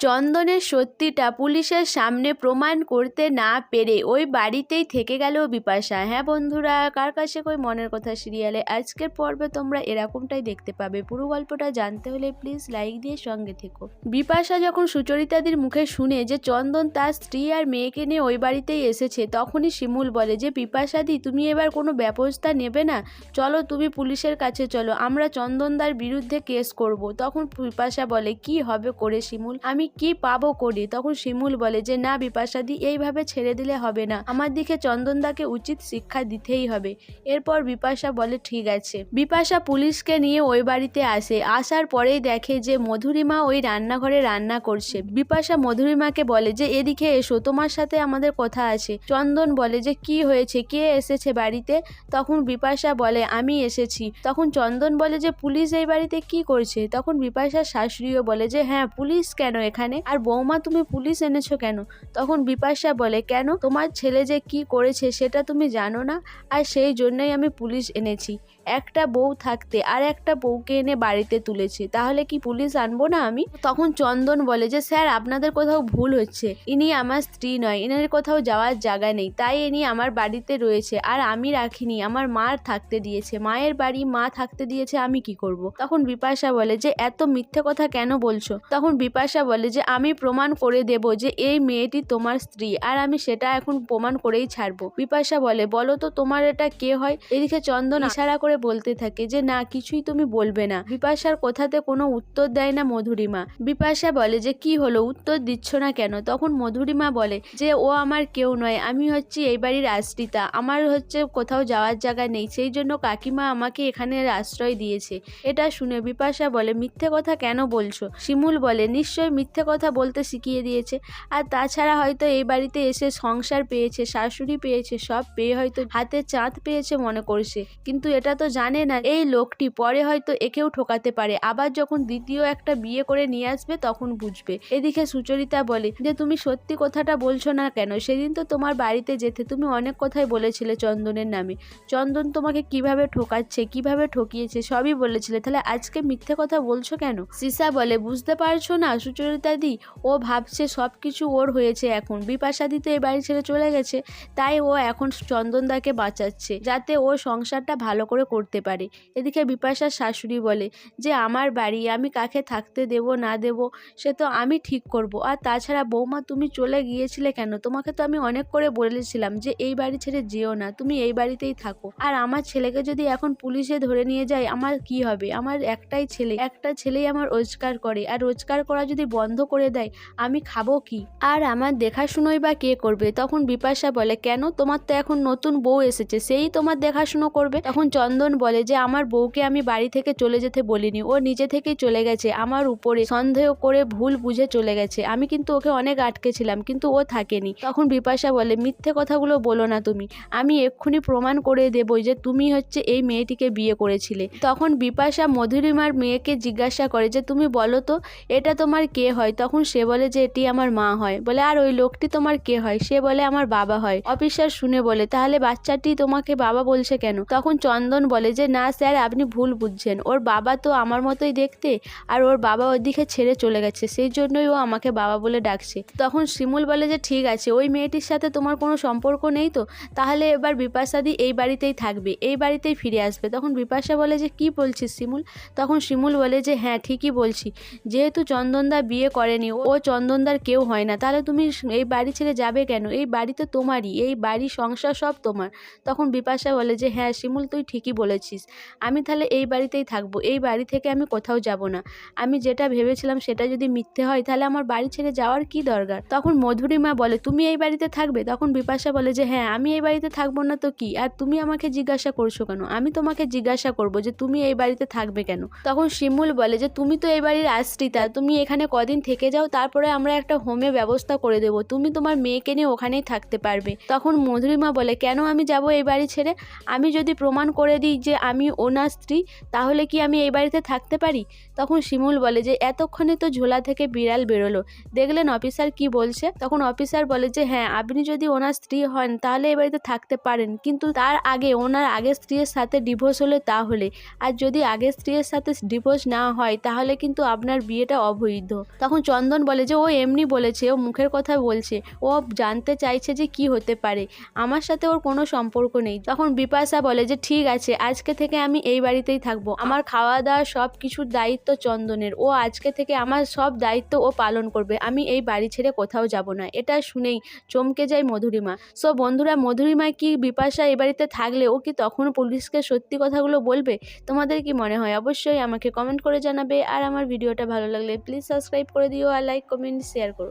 চন্দনের সত্যিটা পুলিশের সামনে প্রমাণ করতে না পেরে ওই বাড়িতেই থেকে গেল বিপাশা। হ্যাঁ বন্ধুরা, কার কাছে কই মনের কথা সিরিয়ালে? আজকের পর্বে তোমরা এরকমটাই দেখতে পাবে। পুরো গল্পটা জানতে হলে প্লিজ লাইক দিয়ে সঙ্গে থেকো। বিপাশা যখন সুচরিতাদির মুখে শুনে যে চন্দন তার স্ত্রী আর মেয়েকে নিয়ে ওই বাড়িতেই এসেছে, তখনই শিমুল বলে যে, বিপাশাদি, তুমি এবার কোনো ব্যবস্থা নেবে না? চলো তুমি পুলিশের কাছে চলো, আমরা চন্দনদার বিরুদ্ধে কেস করব। তখন বিপাশা বলে, কি হবে করে শিমুল? আমি কি পাবো করি? তখন শিমুল বলে যে, না বিপাশাদি, এইভাবে ছেড়ে দিলে হবে না। আমার দিকে চন্দনদাকে উচিত শিক্ষা দিতেই হবে। এরপর বিপাশা বলে, ঠিক আছে। বিপাশা পুলিশকে নিয়ে ওই বাড়িতে আসে। আসার পরেই দেখে যে, মধুরিমা ওই রান্নাঘরে রান্না করছে। বিপাশা মধুরিমাকে বলে যে, এদিকে এসো, তোমার সাথে আমাদের কথা আছে। চন্দন বলে যে, কি হয়েছে? কে এসেছে বাড়িতে? তখন বিপাশা বলে, আমি এসেছি। তখন চন্দন বলে যে, পুলিশ এই বাড়িতে কি করছে? তখন বিপাশার শাশুড়িও বলে যে হ্যাঁ পুলিশ কেন এখানে? আর বৌমা, তুমি পুলিশ এনেছো কেন? তখন বিপাশা বলে, কেন? তোমার ছেলে যে কি করেছে সেটা তুমি জানো না। আর সেই জন্যই আমি পুলিশ এনেছি। একটা বউ থাকতে আর একটা বউকে এনে বাড়িতে তুলেছে। তাহলে কি পুলিশ আনব না আমি? তখন চন্দন বলে যে, স্যার, আপনাদের কোথাও ভুল হচ্ছে। ইনি আমার স্ত্রী নয়। এনার কোথাও যাওয়ার জায়গা নেই। তাই ইনি আমার বাড়িতে রয়েছে। আর আমি রাখিনি। আমার মার থাকতে দিয়েছে। মায়ের বাড়ি মা থাকতে দিয়েছে। আমি কি করব। তখন বিপাশা বলে যে, এত মিথ্যে কথা কেন বলছো? তখন বিপাশা বলে যে আমি প্রমাণ করে দেব যে এই মেয়েটি তোমার স্ত্রী। আর আমি সেটা এখন প্রমাণ করেই ছাড়বো। বিপাশা বলে, বলো তো তোমার এটা কে হয়? এদিকে চন্দন ইশারা করে বলতে থাকে যে, না, কিছুই তুমি বলবে না। বিপাশার কথাতে কোনো উত্তর দেয় না মধুরিমা। বিপাশা বলে যে, কি হলো? উত্তর দিচ্ছ না কেন? তখন মধুরিমা বলে যে, ও আমার কেউ নয়, আমি হচ্ছি এই বাড়ির আশ্রিতা। আমার হচ্ছে কোথাও যাওয়ার জায়গা নেই, সেই জন্য কাকিমা আমাকে এখানে আশ্রয় দিয়েছে। এটা শুনে বিপাশা বলে, মিথ্যে কথা কেন বলছো? শিমুল বলে নিশ্চয় মিথ্যে কথা বলতে শিখিয়ে দিয়েছে। আর তাছাড়া হয়তো এই বাড়িতে এসে সংসার পেয়েছে, শাশুড়ি পেয়েছে, সব পেয়ে হয়তো হাতে চাঁদ পেয়েছে মনে করছে। কিন্তু এটা তো জানে না, এই লোকটি পরে হয়তো একেও ঠকাতে পারে। আবার যখন দ্বিতীয় একটা বিয়ে করে নিয়ে আসবে তখন বুঝবে। এদিকে সুচরিতা বলে, যে তুমি সত্যি কথাটা বলছো না কেন? সেদিন তো তোমার বাড়িতে যেতে তুমি অনেক কথাই বলেছিলে চন্দনের নামে। চন্দন তোমাকে কীভাবে ঠকাচ্ছে, কীভাবে ঠকিয়েছে সবই বলেছিলে। তাহলে আজকে মিথ্যে কথা বলছো কেন? সিসা বলে, বুঝতে পারছ না, সুচরিতা দি ও ভাবছে সব কিছু ওর হয়েছে এখন। বিপাশা দিতে এই বাড়ি ছেড়ে চলে গেছে, তাই ও এখন চন্দনদাকে বাঁচাচ্ছে, যাতে ও সংসারটা ভালো করে করতে পারে। এদিকে বিপাশার শাশুড়ি বলে, যে আমার বাড়ি, আমি কাকে থাকতে দেব, না দেব, সে তো আমি ঠিক করব। আর তাছাড়া বৌমা, তুমি চলে গিয়েছিলে কেন? তোমাকে তো আমি অনেক করে বলেছিলাম যে, এই বাড়ি ছেড়ে যেও না, তুমি এই বাড়িতেই থাকো। আর আমার ছেলেকে যদি এখন পুলিশে ধরে নিয়ে যায়, আমার কি হবে? আমার একটাই ছেলে, একটা ছেলেই আমার রোজগার করে। আর রোজগার করা যদি বন্ধ করে দেয়, আমি খাব কি? আর আমার দেখাশুনোই বা কে করবে? তখন বিপাশা বলে, কেন? তোমার তো এখন নতুন বউ এসেছে, সেই তোমার দেখাশুনো করবে? তখন চন্দন বলে যে, আমার বউকে আমি বাড়ি থেকে চলে যেতে বলিনি, ও নিজে থেকেই চলে গেছে, আমার উপরে সন্দেহ করে ভুল বুঝে চলে গেছে, আমি কিন্তু ওকে অনেক আটকেছিলাম, কিন্তু ও থাকেনি। তখন বিপাশা বলে, মিথ্যে কথাগুলো বলো না তুমি, আমি এক্ষুনি প্রমাণ করে দেবো যে তুমি হচ্ছে এই মেয়েটিকে বিয়ে করেছিলে। তখন বিপাশা মধুরিমার মেয়েকে জিজ্ঞাসা করে যে, তুমি বলো তো, এটা তোমার কে হয়? তখন সে বলে যে, এটি আমার মা হয়। বলে, আর ওই লোকটি তোমার কে হয়? সে বলে, আমার বাবা হয়। অফিসার শুনে বলে, তাহলে বাচ্চাটি তোমাকে বাবা বলছে কেন? তখন চন্দন বলে যে, না স্যার, আপনি ভুল বুঝছেন। ওর বাবা তো আমার মতোই দেখতে, আর ওর বাবা ওদিকে ছেড়ে চলে গেছে। সেই জন্যই ও আমাকে বাবা বলে ডাকছে। তখন শিমুল বলে যে, ঠিক আছে, ওই মেয়েটির সাথে তোমার কোনো সম্পর্ক নেই তো? তাহলে এবার বিপাশাদি এই বাড়িতেই থাকবে, এই বাড়িতেই ফিরে আসবে। তখন বিপাশা বলে যে, কি বলছিস শিমুল? তখন শিমুল বলে যে হ্যাঁ ঠিকই বলছি। যেহেতু চন্দনদা বিয়ে করেনি। ও চন্দনদার কেউ হয় না। তাহলে তুমি এই বাড়ি ছেড়ে যাবে কেন? এই বাড়ি তো তোমারই, এই বাড়ি, সংসার সব তোমার। তখন বিপাশা বলে যে হ্যাঁ শিমুল, তুই ঠিকই বলেছিস। আমি তাহলে এই বাড়িতেই থাকব। এই বাড়ি থেকে আমি কোথাও যাব না। আমি যেটা ভেবেছিলাম সেটা যদি মিথ্যে হয়, তাহলে আমার বাড়ি ছেড়ে যাওয়ার কি দরকার? তখন মধুরিমা বলে, তুমি এই বাড়িতে থাকবে? তখন বিপাশা বলে যে হ্যাঁ আমি এই বাড়িতে থাকব না তো কি? আর তুমি আমাকে জিজ্ঞাসা করছ কেন? আমি তোমাকে জিজ্ঞাসা করব যে, তুমি এই বাড়িতে থাকবে কেন? তখন শিমুল বলে যে, তুমি তো এই বাড়ির আশ্রিতা। তুমি এখানে কদিন থেকে যাও, তারপরে আমরা একটা হোমে ব্যবস্থা করে দেবো। তুমি তোমার মেয়েকে নিয়ে ওখানেই থাকতে পারবে। তখন মধুরিমা বলে, কেন আমি যাব এই বাড়ি ছেড়ে? আমি যদি প্রমাণ করে দিই যে আমি ওনার স্ত্রী, তাহলে কি আমি এই বাড়িতে থাকতে পারি? তখন শিমুল বলে, যে এতক্ষণে তো ঝোলা থেকে বিড়াল বেরোলো। দেখলেন অফিসার কি বলছে? তখন অফিসার বলে, যে হ্যাঁ আপনি যদি ওনার স্ত্রী হন, তাহলে এই বাড়িতে থাকতে পারেন। কিন্তু তার আগে ওনার আগের স্ত্রীর সাথে ডিভোর্স হলে তাহলে। আর যদি আগের স্ত্রীর সাথে ডিভোর্স না হয়, তাহলে কিন্তু আপনার বিয়েটা অবৈধ। তখন চন্দন বলে যে, ও এমনি বলেছে, ও মুখের কথা বলছে, ও জানতে চাইছে যে কি হতে পারে। আমার সাথে ওর কোনো সম্পর্ক নেই। তখন বিপাশা বলে যে, ঠিক আছে, আজকে থেকে আমি এই বাড়িতেই থাকব। আমার খাওয়া দাওয়া সব কিছুর দায়িত্ব চন্দনের। ও আজকে থেকে আমার সব দায়িত্ব ও পালন করবে। আমি এই বাড়ি ছেড়ে কোথাও যাব না। এটা শুনেই চমকে যায় মধুরিমা। সো বন্ধুরা মধুরিমা কি বিপাশা এ বাড়িতে থাকলে ও কি তখন পুলিশকে সত্যি কথাগুলো বলবে? তোমাদের কি মনে হয়? অবশ্যই আমাকে কমেন্ট করে জানাবে। আর আমার ভিডিওটা ভালো লাগলে প্লিজ সাবস্ক্রাইব করে দিও আর লাইক কমেন্ট শেয়ার করো।